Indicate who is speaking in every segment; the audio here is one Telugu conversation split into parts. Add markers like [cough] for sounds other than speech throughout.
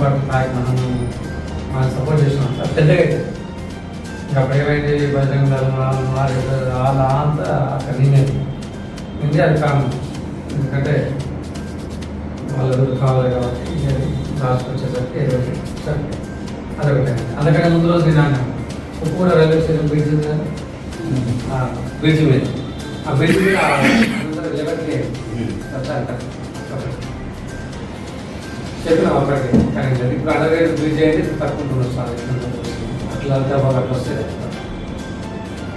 Speaker 1: పార్టీ నాకు మనం మనం సపోర్ట్ చేసినాం సార్ పెద్దగా అయితే. ఇక ఏమైంది బజరంగ దళం అలా అక్కడ నిన్నే నిందే కారణం. ఎందుకంటే వాళ్ళ రోజు కావాలి కాబట్టి రాష్ట్రం వచ్చేసరికి ఇరవై సరే. అదొకటే అందుకంటే ముందు రోజు తిన్నాను ఉప్పు రైల్వే స్టేషన్ బీచ్ ఉంది కదా. బీచ్ మీద. ఆ బీచ్ మీద అందరూ లెవెట్లేదు చెప్పిన ఒకటి కానీ లేదు. ఇప్పుడు ఏడు బ్రిడ్జ్ అయింది తక్కువ సార్ అట్లా అంతా బాగా అట్లా వస్తే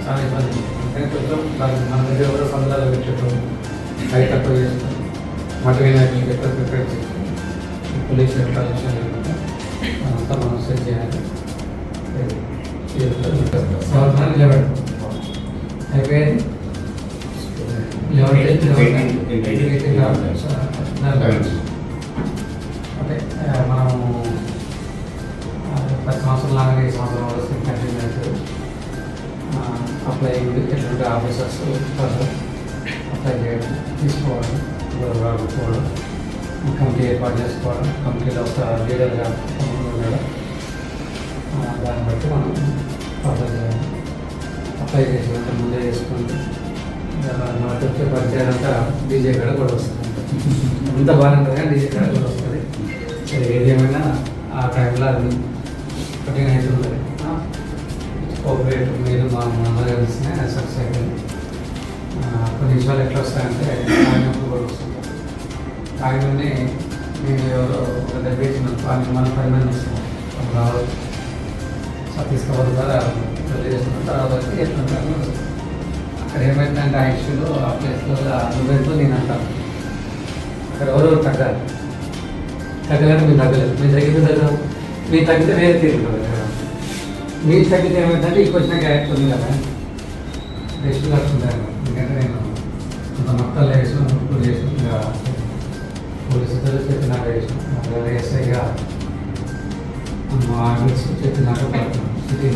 Speaker 1: చాలా ఇబ్బంది. కానీ కొంచెం దాన్ని మన దగ్గర కూడా సందాలు పెట్టడం హైట్ తక్కువ చేస్తాం. మట వినాయకులకి ఎక్కడ ప్రిపేర్ చేస్తాం. కాలుష్యం లేకుండా అంతా మనం సెట్ చేయాలి. నిలబెడతాం. అయిపోయింది? అంటే ప్రతి సంవత్సరం లాగానే ఈ సంవత్సరం కూడా సేమ్ కంటిన్యూ అవుతుంది అప్లై ఎటువంటి ఆఫీసర్స్ అప్లై చేయడం తీసుకోవడం రాకపోవడం కమిటీ ఏర్పాటు చేసుకోవడం కమిటీలో ఒక లీడర్గా ఉండడం. దాన్ని బట్టి మనం అప్లై చేయాలి అప్లై చేసినంత ముందే చేసుకుంటే మనకు వచ్చే పరిచయం అంతా డీజే కాడ కూడా వస్తుంది. [laughs] అంత బాగానే ఉంటుంది కానీ డీజే కాడ కూడా వస్తుంది. సరే ఏదేమైనా ఆ టైంలో అది కఠిన అయితే ఉంటుంది. కోఆపరేట్ మీరు మా అందరూ కలిసిన సక్సెస్ అయిపోయింది కొన్ని విషయాలు ఎట్లా వస్తాయంటే తాగినప్పుడు కూడా వస్తుంది తాగినని నేను ఎవరో ఒక దగ్గర పని మన పని మంది వస్తాం అప్పుడు రావచ్చు సో ద్వారా తెలియజేస్తున్న తర్వాత వచ్చి అక్కడ ఏమైందంటే ఆ ఇష్యూలో ఆ ప్లేస్లో ఆ నువ్వెంతో నేను అంటాను. అక్కడ ఎవరెవరు తగ్గాలి తగ్గలేదు. మీరు తగ్గలేదు మీరు తగ్గితే తగ్గదు మీరు తగ్గితే వేరే తీరు ఉంటుంది మీరు తగ్గితే ఏమైందంటే ఈ క్వశ్చన్ క్యారెక్టర్ ఉంది కదా. రెస్ట్ వస్తుంటాను ఎందుకంటే నేను కొంత మొత్తాలు వేసిన ముట్టుకులు చేసి ఇంకా పోలీసులతో చెప్పినాక వేసిన ఎస్ఐగా మా ఆఫీస్ చెప్పినాక పడుతున్నాను సిటీ